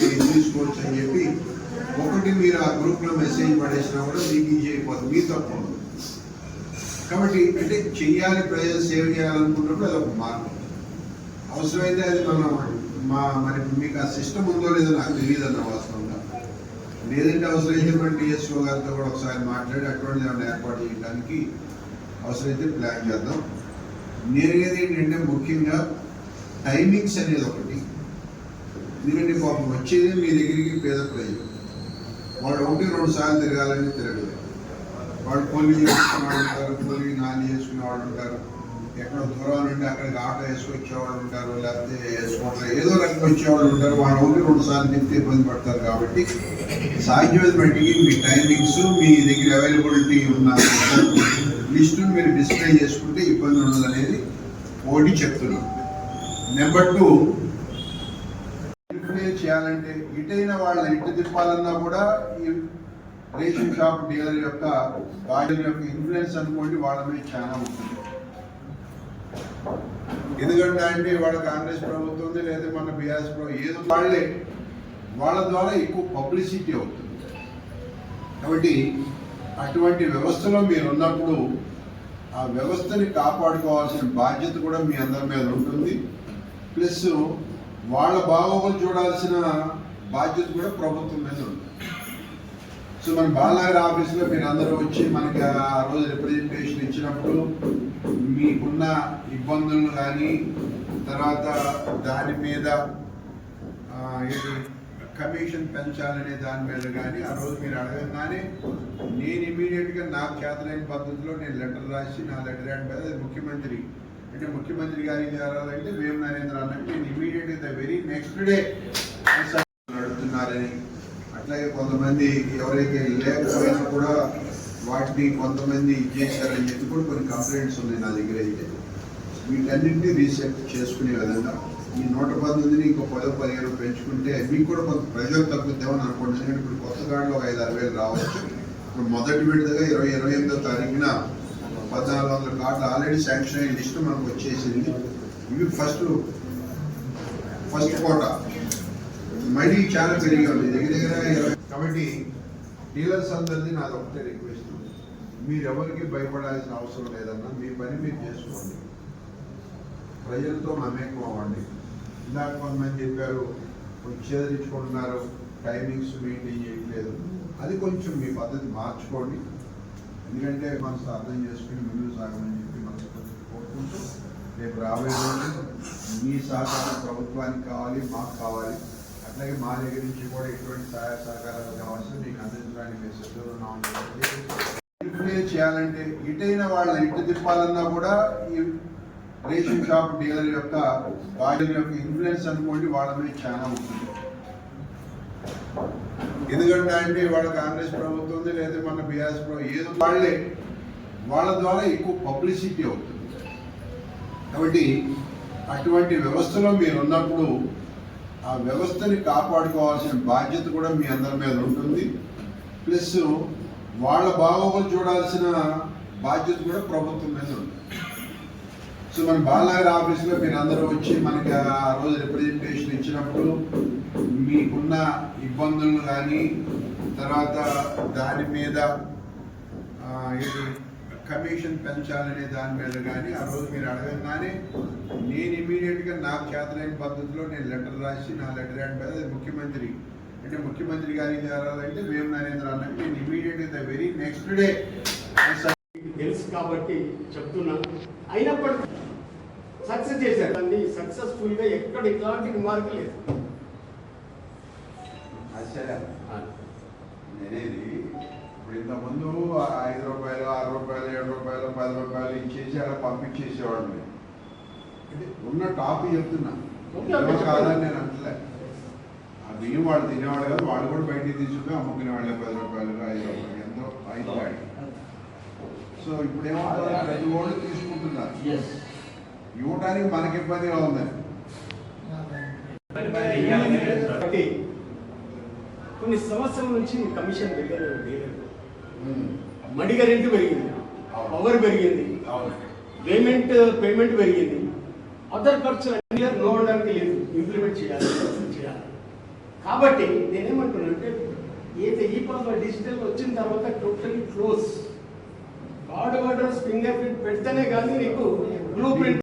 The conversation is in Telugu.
తీసుకోవచ్చు అని చెప్పి ఒకటి మీరు ఆ గ్రూప్లో మెసేజ్ పడేసినా కూడా మీకు ఈజీ అయిపోతుంది మీ తప్పు కాబట్టి అంటే చెయ్యాలి ప్రజలు సేవ్ చేయాలనుకున్నప్పుడు అది ఒక మార్గం. అవసరమైతే అది మనం మా మరి మీకు ఆ సిస్టమ్ ఉందో లేదో నాకు తెలియదు అన్న వాస్తవంగా. లేదంటే అవసరమైతే మన డిఎస్ఓ గారితో కూడా ఒకసారి మాట్లాడి అటువంటి ఏమైనా ఏర్పాటు చేయడానికి అవసరమైతే ప్లాన్ చేద్దాం. నేను అనేది ఏంటంటే ముఖ్యంగా టైమింగ్స్ అనేది ఒకటి. ఎందుకంటే పాపం వచ్చేది మీ దగ్గరికి పేద ప్రజలు. వాళ్ళు ఒకటి రెండు సార్లు తిరగాలని తిరగలేదు. వాళ్ళు కూలీ చేసుకునే వాళ్ళు ఉంటారు కూలీ నాని చేసుకునే వాళ్ళు ఉంటారు ఎక్కడో దూరం నుండి అక్కడికి ఆటో వేసుకొచ్చేవాళ్ళు ఉంటారు లేకపోతే వేసుకుంటారు ఏదో రకం వచ్చేవాళ్ళు ఉంటారు వాళ్ళు ఒకటి రెండు సార్లు తిప్పితే ఇబ్బంది పడతారు కాబట్టి సాధ్యమైన బట్టికి మీ టైమింగ్స్ మీ దగ్గర అవైలబిలిటీ ఉన్న లిస్టును మీరు డిస్ప్లే చేసుకుంటే ఇబ్బంది ఉండదు అనేది ఒకటి చెప్తున్నాను. నెంబర్ టూ చేయాలంటే ఇటైన వాళ్ళని ఇటు తిప్పాలన్నా కూడా ఈ రేషన్ షాప్ డీలర్ యొక్క వాళ్ళ యొక్క ఇన్ఫ్లుయెన్స్ అనుకోండి వాళ్ళ మీద చాలా ఉంటుంది. ఎందుకంటే అంటే వాళ్ళ కాంగ్రెస్ ప్రభుత్వం ఉంది లేదా మన బీఆర్ఎస్ ప్రభుత్వం ఏదో వాళ్ళే. వాళ్ళ ద్వారా ఎక్కువ పబ్లిసిటీ అవుతుంది. కాబట్టి అటువంటి వ్యవస్థలో మీరు ఉన్నప్పుడు ఆ వ్యవస్థని కాపాడుకోవాల్సిన బాధ్యత కూడా మీ అందరి మీద ఉంటుంది. ప్లస్ వాళ్ళ బాగోగులు చూడాల్సిన బాధ్యత కూడా ప్రభుత్వం మీద ఉంది. సో మన బాలనగర్ ఆఫీస్లో మీరు అందరూ వచ్చి మనకి ఆ రోజు రిప్రజెంటేషన్ ఇచ్చినప్పుడు మీకున్న ఇబ్బందులు కానీ తర్వాత దాని మీద కమిషన్ పెంచాలనే దాని మీద కానీ ఆ రోజు మీరు అడగగానే నేను ఇమీడియట్గా నాకు చేతలైన పద్ధతిలో నేను లెటర్ రాసి నా లెటర్ హ్యాండ్ మీద ముఖ్యమంత్రి అంటే ముఖ్యమంత్రి గారికి అయితే వేము నరేంద్ర అన్న నేను ఇమీడియట్గా ద వెరీ నెక్స్ట్ డే నడుపుతున్నారని. అట్లాగే కొంతమంది ఎవరైతే లేకపోయినా కూడా వాటిని కొంతమంది చేశారని చెప్పి కూడా కొన్ని కంప్లైంట్స్ ఉన్నాయి నా దగ్గర అయితే. వీటన్నింటినీ రీసెట్ చేసుకునే విధంగా ఈ నూట పంతొమ్మిదిని ఇంకో పదో పదిహేను పెంచుకుంటే మీకు కూడా కొంత ప్రజలు తగ్గుద్దామని అనుకోండి. ఎందుకంటే ఇప్పుడు కొత్త కార్డులో ఒక ఐదు ఆరు వేలు రావచ్చు. ఇప్పుడు మొదటి విడతగా ఇరవై ఇరవై ఎనిమిదో తారీఖున పద్నాలుగు వందల కార్డులు ఆల్రెడీ శాంక్షన్ అయిన లిస్ట్ మనకు వచ్చేసింది. ఇవి ఫస్ట్ ఫస్ట్ కోట. మరీ చాలా పెరిగి ఉంది. దగ్గర దగ్గర కాబట్టి డీలర్స్ అందరిది నాది ఒకటే రిక్వెస్ట్ మీరెవరికి భయపడాల్సిన అవసరం లేదన్నా మీ పని మీరు చేసుకోండి. ప్రజలతో మమేకం అవ్వండి ఇందాక కొంతమంది చెప్పారు కొంచెం చేదరించుకుంటున్నారు టైమింగ్స్ మెయింటైన్ చేయట్లేదు. అది కొంచెం మీ పద్ధతి మార్చుకోండి. ఎందుకంటే మనసు అర్థం చేసుకుని ముందుకు సాగమని చెప్పి మనసు కోరుకుంటూ రేపు రాబోయే రోజు మీ సహకారం ప్రభుత్వానికి కావాలి మాకు కావాలి. అట్లాగే మా దగ్గర నుంచి కూడా ఎటువంటి సహాయ సహకారాలు కావాల్సి మీకు అందించడానికి మేము సిద్ధంగా చేయాలంటే ఇటైన వాళ్ళని ఇటు తిప్పాలన్నా కూడా ఈ రేషన్ షాప్ డీలర్ యొక్క వాళ్ళ యొక్క ఇన్ఫ్లుయెన్స్ అనుకోండి వాళ్ళ మీద చాలా ఉంటుంది. ఎందుకంటే అంటే వాళ్ళ కాంగ్రెస్ ప్రభుత్వం ఉంది లేదా మన బీఆర్ఎస్ ప్రభుత్వం ఏదో వాళ్ళే. వాళ్ళ ద్వారా ఎక్కువ పబ్లిసిటీ అవుతుంది. కాబట్టి అటువంటి వ్యవస్థలో మీరు ఉన్నప్పుడు ఆ వ్యవస్థని కాపాడుకోవాల్సిన బాధ్యత కూడా మీ అందరి మీద ఉంటుంది. ప్లస్ వాళ్ళ బాగోగులు చూడాల్సిన బాధ్యత కూడా ప్రభుత్వం మీద ఉంటుంది. సో మన బాలనగర్ ఆఫీస్లో మీరు అందరూ వచ్చి మనకి ఆ రోజు రిప్రజెంటేషన్ ఇచ్చినప్పుడు మీకున్న ఇబ్బందులు కానీ తర్వాత దాని మీద ఆ, కమిషన్ పెంచాలనే దాని మీద కానీ ఆ రోజు మీరు అడగగానే నేను ఇమీడియట్గా నాకు చేతలైన పద్ధతిలో నేను లెటర్ రాసి నా లెటర్ హ్యాండ్ మీద ముఖ్యమంత్రి. అంటే ముఖ్యమంత్రి గారికి చేరాలంటే మేము నరేంద్ర అన్న నేను ఇమీడియట్గా ద వెరీ నెక్స్ట్ డే తెలుసు కాబట్టి చెప్తున్నా. అయినప్పటికీ సక్సెస్ చేశారు. దాన్ని సక్సెస్ఫుల్గా ఎక్కడ ఇట్లాంటి రిమార్క్ లేదు. నేనేది ఇప్పుడు ఇంతకుముందు ఐదు రూపాయలు ఆరు రూపాయలు ఏడు రూపాయలు పది రూపాయలు ఇచ్చేసి అలా పంపించేసేవాడిని. అంటే ఉన్న టాప్ చెప్తున్నా. ఏమో కాదని. నేను అంటలే ఆ బియ్యం వాడు తినేవాడు కాదు వాడు కూడా బయటికి తీసుకుని అమ్ముకునే వాళ్ళే. పది రూపాయలు ఐదు రూపాయలు ఎంతో ఐదు వాడి సో ఇప్పుడు ఏమవుతుంది ప్రతి వాళ్ళు తీసుకుంటున్నారు. ఇవ్వడానికి మనకి ఇబ్బంది ఉందని కొన్ని సంవత్సరాల నుంచి కమిషన్ దగ్గర మడిగా రెంట్ పెరిగింది. పవర్ పెరిగింది. పేమెంట్ పేమెంట్ పెరిగింది. అదర్ ఖర్చులు అన్ని ఉండడానికి లేదు. ఇంప్లిమెంట్ చేయాలి చేయాలి. కాబట్టి నేనేమంటున్నానంటే ఏదైతే ఈ పాప డిజిటల్ వచ్చిన తర్వాత టోటలీ క్లోజ్ గాడ్ ఆర్డర్ ఫింగర్ ప్రింట్ పెడితేనే కానీ నీకు బ్లూ ప్రింట్